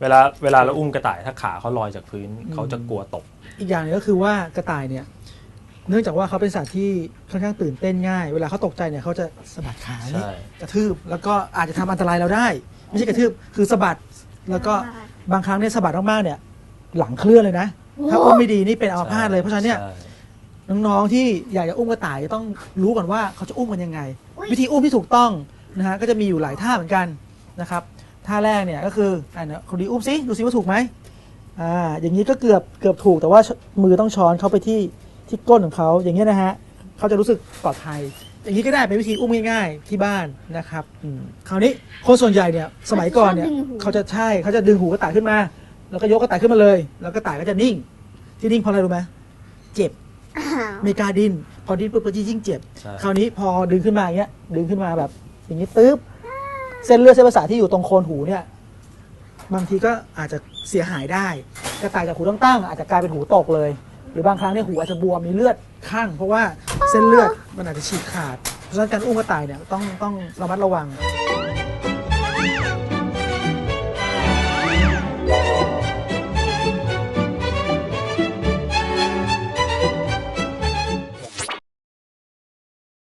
เวลาเวลาเราอุ้มกระต่ายถ้าขาเขาลอยจากพื้นเขาจะกลัวตก อีกอย่างหนึงก็คือว่ากระต่ายเนี่ย เนื่องจากว่าเขาเป็นสัตว์ที่ค่อนข้างตื่นเต้นง่าย เวลาเขาตกใจเนี่ยเขาจะสะบัดขานี่ใช่ กระทืบแล้วก็อาจจะทำอันตรายเราได้ ไม่ใช่กระทืบคือสะบัดแล้วก็บางครั้งเนี่ยสะบัดมากๆเนี่ย หลังเคลื่อนเลยนะถ้าอุ้มไม่ดีนี่เป็นอัมพาตเลยเพราะฉะนั้นเนี่ย ใช่น้องๆที่อยากจะอุ้มกระต่ายจะต้องรู้ก่อนว่าเขาจะอุ้มกันยังไง อุ๊ย วิธีอุ้มที่ถูกต้อง นะฮะก็จะมีอยู่หลายท่าเหมือนกันนะครับท่าแรกเนี่ยก็คืออ่านะคนดีอุ้มซิดูซิว่าถูกไหมอ่าอย่างนี้ก็เกือบเกือบถูกแต่ว่ามือต้องช้อนเข้าไปที่ที่ก้นของเขาอย่างนี้ยนะฮะเขาจะรู้สึกปลอดภัย อย่างนี้ก็ได้เป็นวิธีอุ้มง่ายๆที่บ้านนะครับอืมคราวนี้คนส่วนใหญ่เนี่ยสมัยก่อนเนี่ยเขาจะใช่เขาจะดึงหูกระต่ายขึ้นมา แล้วก็ยกกระต่ายขึ้นมาเลย แล้วกระต่ายก็จะนิ่ง ที่นิ่งเพราะอะไรรู้ไหมเจ็บอ้าวไม่กล้าดิ้นพอดิ้นปุ๊บก็ยิ่งเจ็บใช่คราวนี้พอดึงขึ้นมาอย่างเงี้ยดึงขึ้นมาแบบ อย่างนี้ตึ๊บเส้นเลือดเส้นประสาทที่อยู่ตรงโคนหูเนี่ยบางทีก็อาจจะเสียหายได้กระต่ายจากหูตั้งๆอาจจะกลายเป็นหูตกเลย หรือบางครั้งเนี่ยหูอาจจะบวมมีเลือดข้างเพราะว่าเส้นเลือดมันอาจจะฉีกขาด เพราะฉะนั้นการอุ้มกระต่ายเนี่ยต้องต้องระมัดระวัง